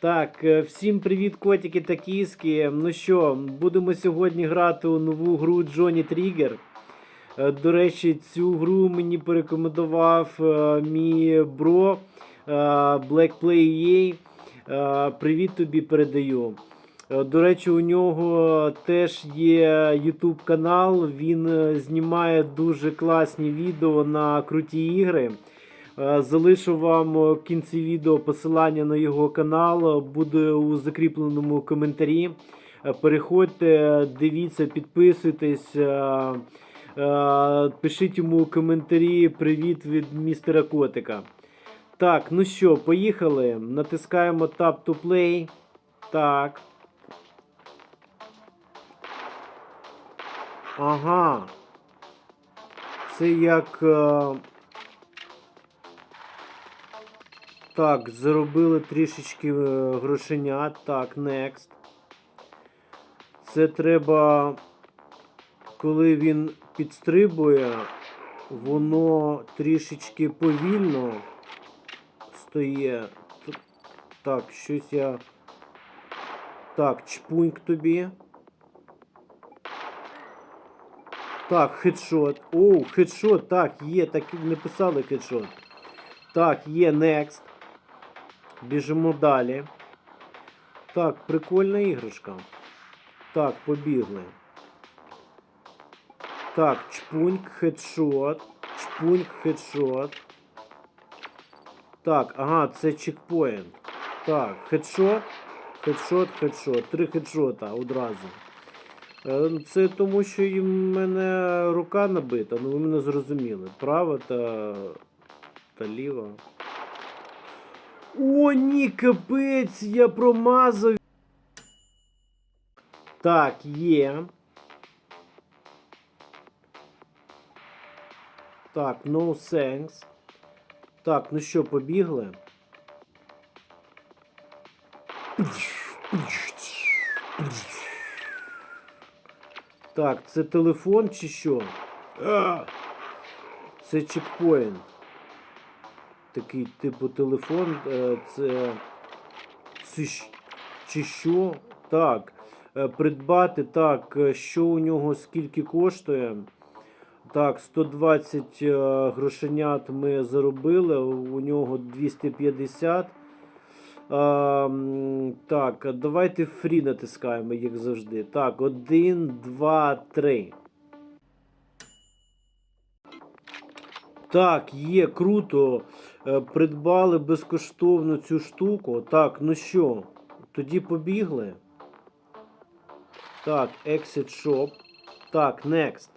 Так, е, всім привіт, котики та кіски. Ну що, будемо сьогодні грати у нову гру Trigger. Е, До речі, цю гру мені порекомендував е, мій бро е, BlackPlay.ua. Е, Привіт тобі передаю. До речі, у нього теж є YouTube канал. Він знімає дуже класні відео на круті ігри. Е, Залишу вам е, в кінці відео посилання на його канал, буде у закріпленому коментарі. Е, Переходьте, дивіться, підписуйтесь, е, е, пишіть йому коментарі. Привіт від містера Котика. Так, ну що, поїхали. Натискаємо Tab to Play. Так. Ага. Це як. Так, заробили трішечки е, грошенят. Так, next. Це треба, коли він підстрибує, воно трішечки повільно стає. Так, щось я. Так, чпуньк тобі. Так, хедшот. Оу, хедшот, так, є, так не писали хедшот. Так, є next. Біжимо далі. Так, прикольна іграшка. Так, побігли. Так, чпуньк, хедшот. Чпуньк, хедшот. Так, ага, це чекпоінт. Так, хедшот, хедшот, хедшот. Три хедшота одразу. Е, Це тому, що в мене рука набита, ну ви мене зрозуміли. Права та, та ліва. О, ні, капець, я промазав. Так, є. Так, no thanks. Так, ну що, побігли? Так, це телефон чи що? Це чекпоінт. Такий типу телефон. е, Це. Це чи що? Так. е, Придбати так, е, що у нього скільки коштує. Так, 120 е, грошенят ми заробили, у нього 250. А, так, давайте фрі натискаємо, як завжди. Так, 1, 2, 3. Так, є, круто. Е, Придбали безкоштовно цю штуку. Так, ну що, тоді побігли. Так, Exit Shop. Так, next.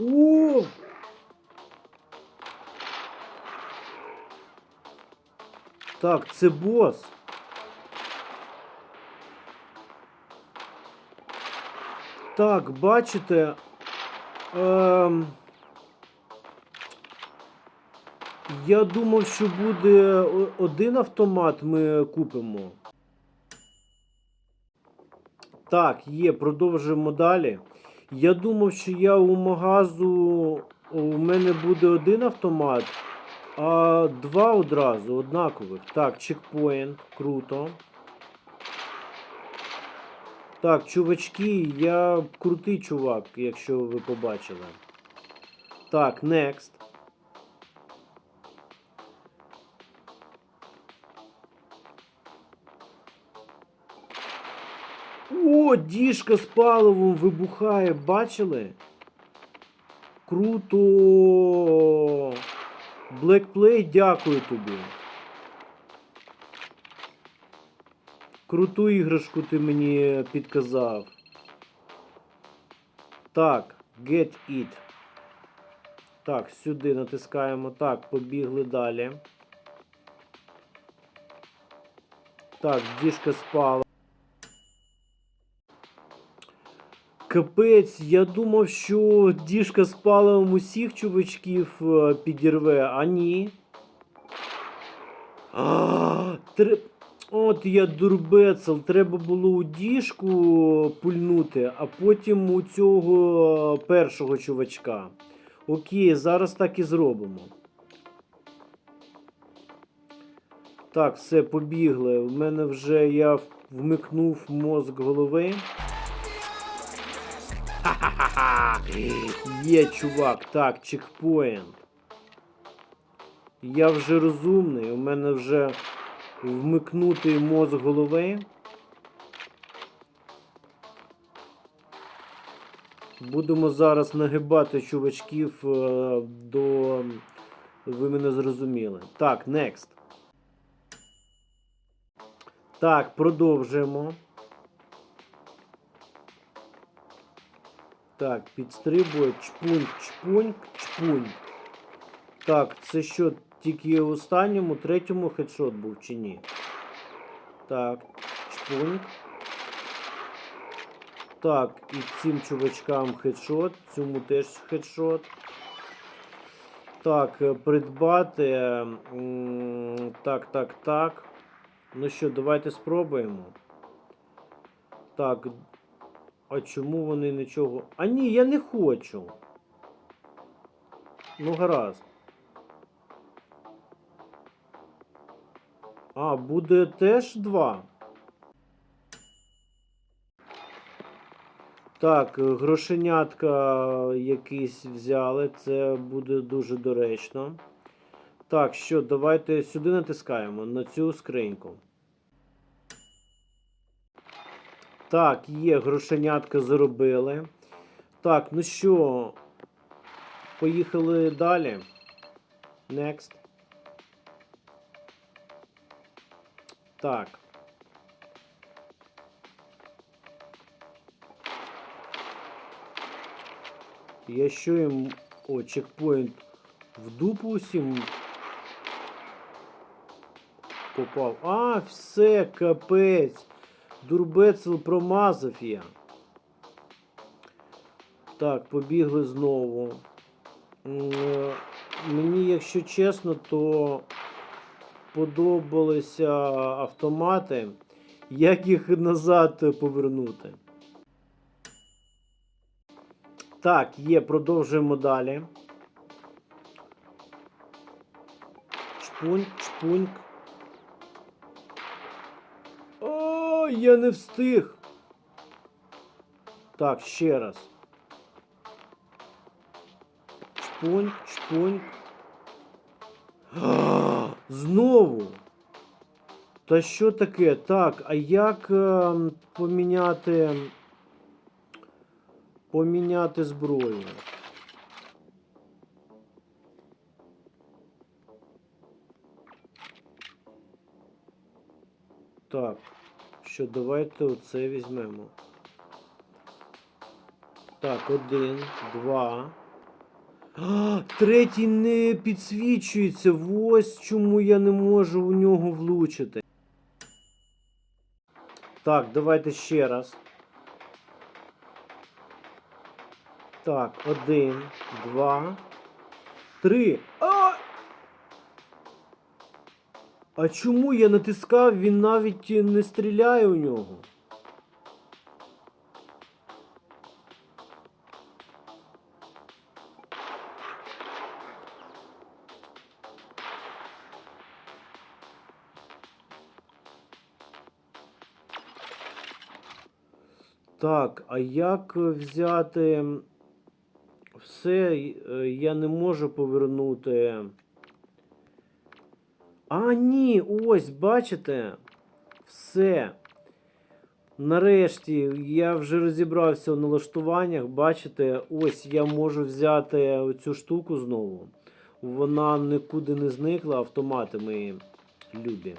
О! Так, це бос. Так, бачите. Ем... Я думав, що буде один автомат ми купимо. Так, є, продовжуємо далі. Я думав, що я у магазу у мене буде один автомат, а два одразу однакових. Так, чекпоінт, круто. Так, чувачки, я крутий чувак, якщо ви побачили. Так, next. О, діжка з паливом вибухає, бачили? Круто. Blackplay, дякую тобі. Круту іграшку ти мені підказав. Так, get it. Так, сюди натискаємо. Так, побігли далі. Так, діжка спала. Капець, я думав, що діжка з паливом усіх чувачків е, підірве, а ні. А, тре... От я дурбецел, треба було у діжку пульнути, а потім у цього першого чувачка. Окей, зараз так і зробимо. Так, все, побігли. У мене вже я вмикнув мозк голови. Ха-ха-ха! Є, чувак, так, чекпоінт. Я вже розумний, у мене вже вмикнутий мозок голови. Будемо зараз нагибати чувачків е, до. Ви мене зрозуміли. Так, next. Так, продовжуємо. Так, підстрибує чпуньк, чпуньк, чпуньк. Так, це що, тільки в останньому, третьому хедшот був чи ні? Так, чпуньк. Так, і цим чувачкам хедшот, цьому теж хедшот. Так, е, придбати. Так, так, так. Ну що, давайте спробуємо. Так. А чому вони нічого. А ні, я не хочу. Ну, гаразд. А, буде теж два. Так, грошенятка якісь взяли, це буде дуже доречно. Так, що, давайте сюди натискаємо на цю скриньку. Так, є, грошенятка заробили. Так, ну що, поїхали далі. Next. Так. Я що їм. О, чекпоінт в дупу усім попав. А, все, капець. Дурбецел промазав я. Так, побігли знову. Е, Мені, якщо чесно, то подобалися автомати. Як їх назад повернути? Так, є, продовжуємо далі. Чпуньк, чпуньк. О, я не встиг. Так, ще раз. Чпуньк, чпуньк. Знову. Та що таке? Так, а як е, поміняти. Поміняти зброю? Так, що давайте оце візьмемо. Так, один, два. А, третій не підсвічується. Ось чому я не можу в нього влучити. Так, давайте ще раз. Так, один, два, три. А! А чому я натискав, він навіть не стріляє у нього? Так, а як взяти все, я не можу повернути. А, ні, ось, бачите? Все. Нарешті я вже розібрався в налаштуваннях. Бачите, ось я можу взяти цю штуку знову. Вона нікуди не зникла, автомати мої любі.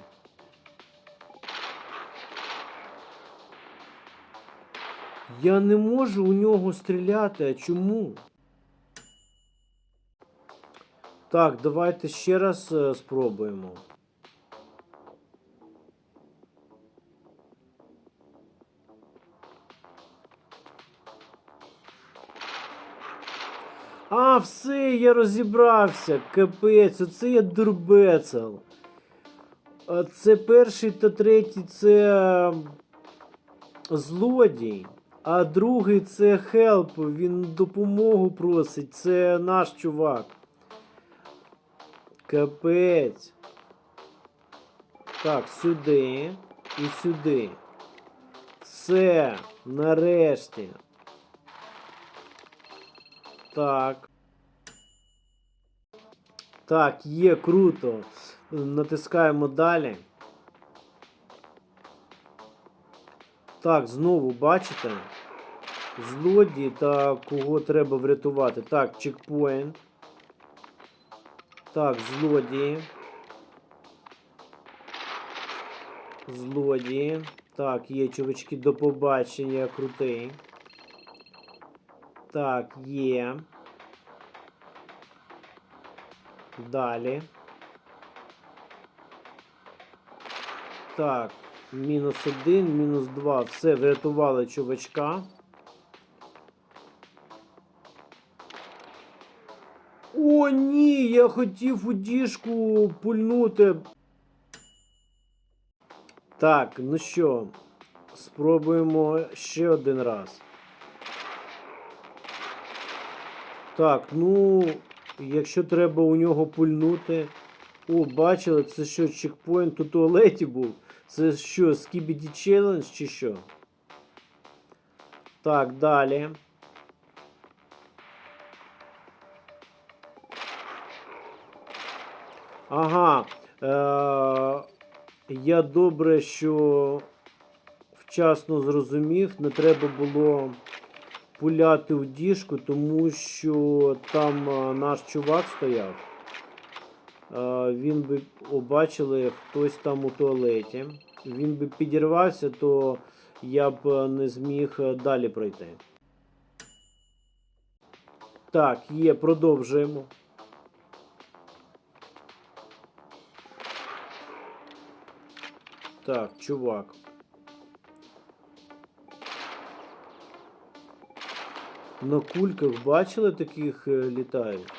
Я не можу у нього стріляти, а чому? Так, давайте ще раз е, спробуємо. А, все, я розібрався. Капець, оце я дурбецел. Це перший та третій це е, злодій, а другий це хелп, він допомогу просить, це наш чувак. Капець. Так, сюди і сюди. Все, нарешті. Так. Так, є круто. Натискаємо далі. Так, знову бачите? Злодії та кого треба врятувати. Так, чекпоінт. Так, злодії. Злодії. Так, є чувачки до побачення, крутий. Так, є. Далі. Так, мінус один, мінус два. Все, врятували чувачка. О, ні, я хотів у діжку пульнути. Так, ну що, спробуємо ще один раз. Так, ну, якщо треба у нього пульнути. О, бачили, це що, чекпоінт у туалеті був? Це що, Skibidi Challenge чи що? Так, далі. Ага. Е- я добре, що вчасно зрозумів, не треба було пуляти в діжку, тому що там е, наш чувак стояв. Він би побачили хтось там у туалеті. Він би підірвався, то я б е, не зміг е, далі пройти. Так, є, продовжуємо. Так, чувак. На кульках бачили таких е, літають?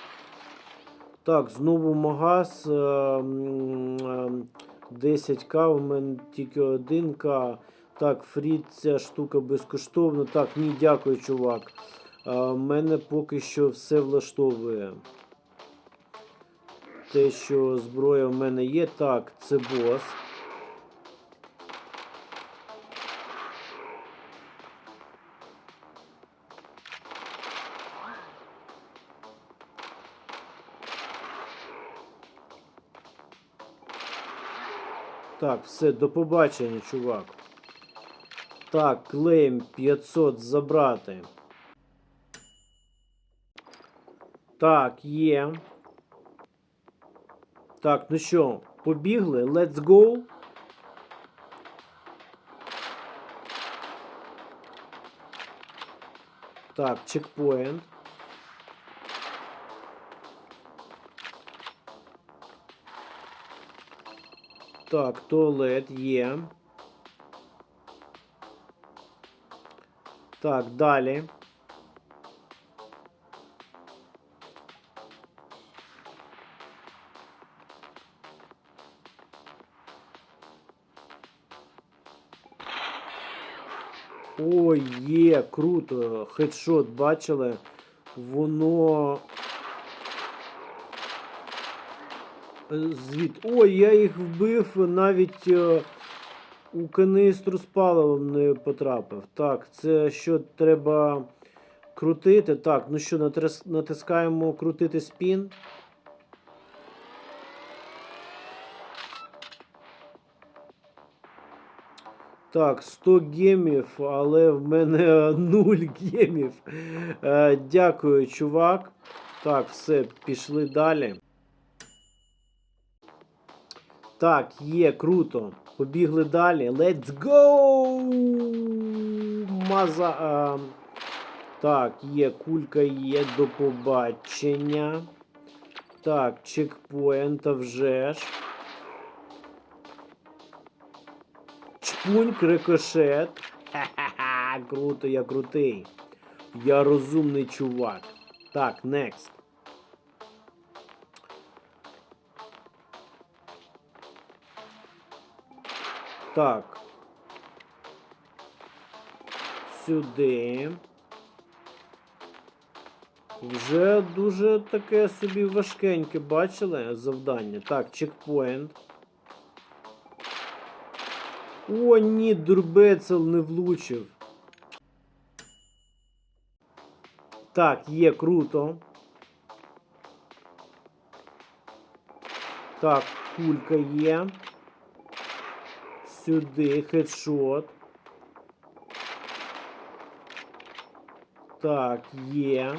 Так, знову магаз. е, м, е, 10к, в мене тільки 1к. Так, фрі ця штука безкоштовна. Так, ні, дякую, чувак. У мене поки що все влаштовує. Те, що зброя в мене є. Так, це бос. Так, все, до побачення, чувак. Так, клейм 500 забрати. Так, є. Так, ну що, побігли? Let's go. Так, чекпоінт. Так, туалет є. Так, далі. Ой, є, круто. Хедшот бачили. Воно. Звід. Ой, я їх вбив навіть е, у канистру з паливом не потрапив. Так, це що треба крутити? Так, ну що, натискаємо крутити спін. Так, 100 гемів, але в мене 0 гемів. Е, дякую, чувак. Так, все, пішли далі. Так, є, круто. Побігли далі. Let's go! Маза. А... Так, є, кулька є, до побачення. Так, чекпоінт, а вже ж. Чпуньк, рикошет. Ха-ха-ха, круто, я крутий. Я розумний чувак. Так, next. Так. Сюди. Вже дуже таке собі важкеньке бачили завдання. Так, чекпоінт. О, ні, дурбецел не влучив. Так, є круто. Так, кулька є. Сюди, хедшот. Так, є.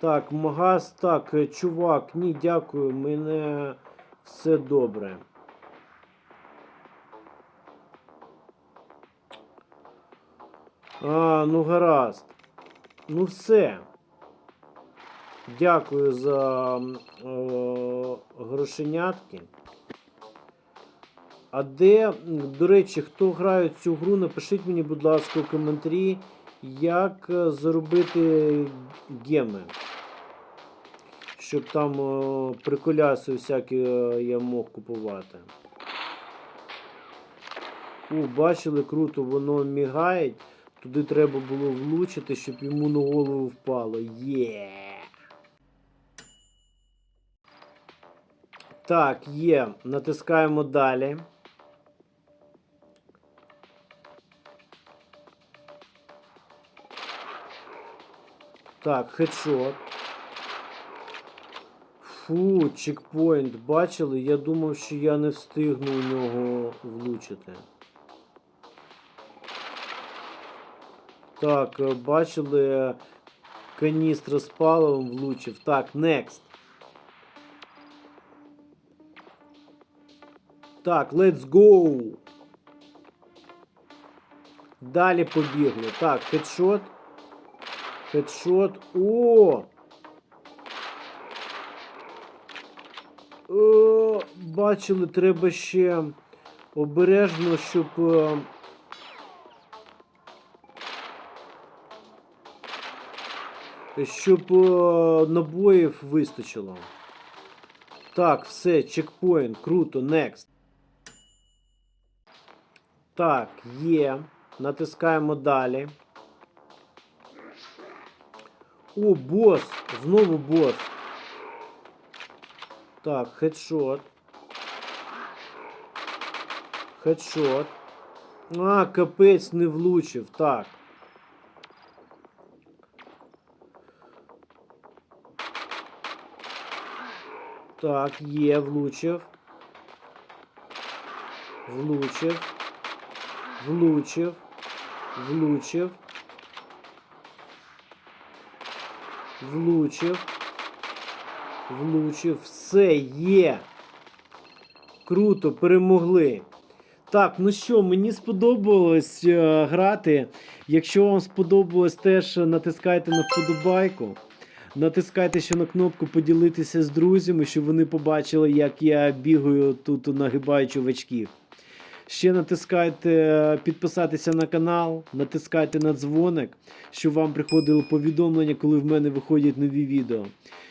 Так, магаз, так, е, чувак, ні, дякую, мене все добре. А, ну гаразд. Ну все. Дякую за е, грошенятки. А де, до речі, хто грає цю гру, напишіть мені, будь ласка, у коментарі, як е, заробити геми. Щоб там е, приколяси всякі е, я мог купувати. О, бачили, круто, воно мігає. Туди треба було влучити, щоб йому на голову впало. Є. Так, є. Натискаємо далі. Так, хедшот. Фу, чекпоінт. Бачили? Я думав, що я не встигну у нього влучити. Так, е, бачили, е, каністра з паливом влучив. Так, next. Так, let's go. Далі побігли. Так, хедшот. Хедшот. О! О, бачили, треба ще обережно, щоб. е, Щоб е, набоїв вистачило. Так, все, чекпоінт, круто, next. Так, є. Натискаємо далі. О, бос! Знову бос. Так, хедшот. Хедшот. А, капець не влучив. Так. Так, є, влучив. Влучив. Влучив. Влучив. Влучив. Влучив. Все є. Круто, перемогли. Так, ну що, мені сподобалось е, грати. Якщо вам сподобалось, теж натискайте на вподобайку. Натискайте ще на кнопку поділитися з друзями, щоб вони побачили, як я бігаю тут, нагибаю чувачків. Ще натискайте підписатися на канал, натискайте на дзвоник, щоб вам приходило повідомлення, коли в мене виходять нові відео.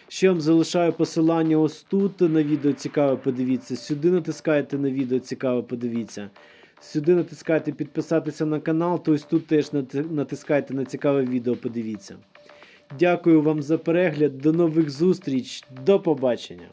Ще вам залишаю посилання ось тут на відео цікаве, подивіться. Сюди натискайте на відео цікаве, подивіться. Сюди натискайте підписатися на канал, то ось тут теж натискайте на цікаве відео, подивіться. Дякую вам за перегляд. До нових зустріч. До побачення.